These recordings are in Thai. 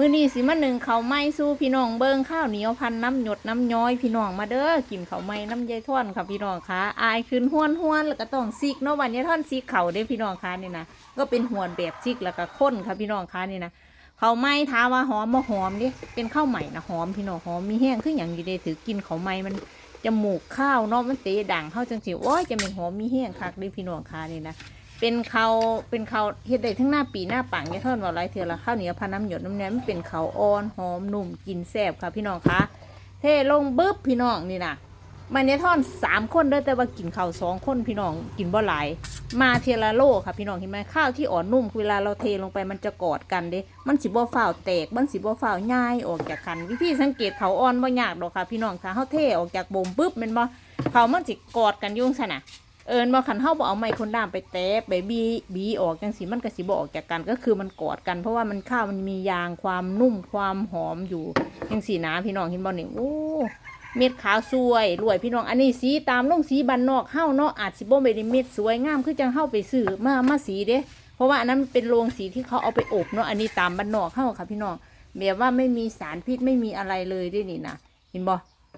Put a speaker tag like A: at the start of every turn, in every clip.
A: มื้อนี้สิมาหนึ่งเขาไม้สู้พี่น้องเบิ่งข้าวเหนียวพันน้ำหยดน้ำย้อยพี่น้องมาเด้อกินเขาไม้น้ำยายท่อนค่ะพี่น้องคะอายขึ้นห้วนห้วนแล้วก็ต้องซิกเนาะวันยายท่อนซิกเข่าเด้พี่น้องคะนี่นะก็เป็นหวนแบบซิกแล้วก็ข้นค่ะพี่น้องคะนี่นะเขาไม้ท้าว่าหอมบ่หอมดิเป็นข้าวใหม่นะหอมพี่น้องหอมมีแห้งคืออย่างอยู่เดถือกินเขาไม้มันจมูกข้าวเนาะมันเตะดังเข้าจังสิโอ้ยจะเป็นหอมมีแห้งคักเด้พี่น้องคะนี่นะ เป็นเขาเป็นเขาเฮ็ดได้ทั้งหน้าปีหน้าปังเนี่ยเท่านั้นว่าไรเถื่อละข้าวเหนียวพันน้ำหยดน้ำแหนมมันเป็นเขาอ่อนหอมนุ่มกินแซ่บค่ะพี่น้องคะเทลงบึ๊บพี่น้องนี่นะมันเนี่ยท่อนสามคนเด้อแต่ว่ากินข้าวสองคนพี่น้องกินบ่หลาย มาเทละโลค่ะพี่น้องเห็นไหมข้าวที่อ่อนนุ่มเวลาเราเทลงไปมันจะกอดกันเด้มันสิบ่ฝ้าวแตกมันสิบ่ฝ้าวง่ายออกจากกัน วิธีสังเกตเขาอ่อนบ่ยากดอกค่ะพี่น้องถ้าเฮาเทออกจากบ่มปุ๊บมันบ่เขามันสิกอดกันยุ่งซั่นะ เอิญบ่คันเฮาบ่เอาไม้คนด้ามไปแตะไปบีบีออกจังสีมันก็สิบ่ออกจากกันก็คือมันกอดกัน เพราะว่ามันข้าวมันมียางความนุ่มความหอมอยู่จังสีนะพี่น้องเห็นบ่นี่โอ้เม็ดขาวสวยรวยพี่น้องอันนี้สีตามลงสีบันนอกเฮาเนาะอาจสิบ่ไม่ได้เม็ดสวยงามคือจังเฮาไปซื้อมามาสีเด้เพราะว่าอันนั้นเป็นโรงสีที่เขาเอาไปอบเนาะอันนี้ตามบันนอกเฮาค่ะพี่น้องแบบว่าไม่มีสารพิษไม่มีอะไรเลยด้นี่นะเห็นบ่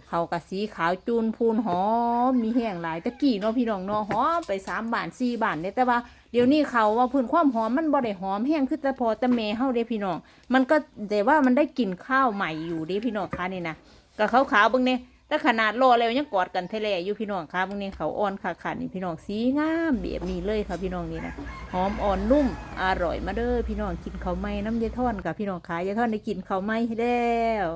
A: เขากับสีขาวจูนพูนหอม มีแห้งหลายตะกี้เนาะพี่น้องเนาะหอมไปสามบาทสี่บาทเนี่ยแต่ว่าเดี๋ยวนี้เขาว่าพื้นความหอมมันบ่ได้หอมแห้งคือแต่พอแต่เมเฮาเด้พี่น้อง มันก็แต่ว่ามันได้กลิ่นข้าวใหม่อยู่เด้พี่น้องคะนี่นะกับขาวขาวบิ่งเนี่ยแต่ขนาดรอแล้วยังกอดกันเทเลอยู่พี่น้องคะบิ่งเนี่ยเขาอ่อนค่ะค่ะนี่พี่น้องสีงามแบบนี้เลยค่ะพี่น้องนี่นะหอมอ่อนนุ่มอร่อยมาเด้อพี่น้องกินเขาไหม้น้ำยาท่อนกับพี่น้องคะยาท่อนได้กินเขาไหม้ให้แล้ว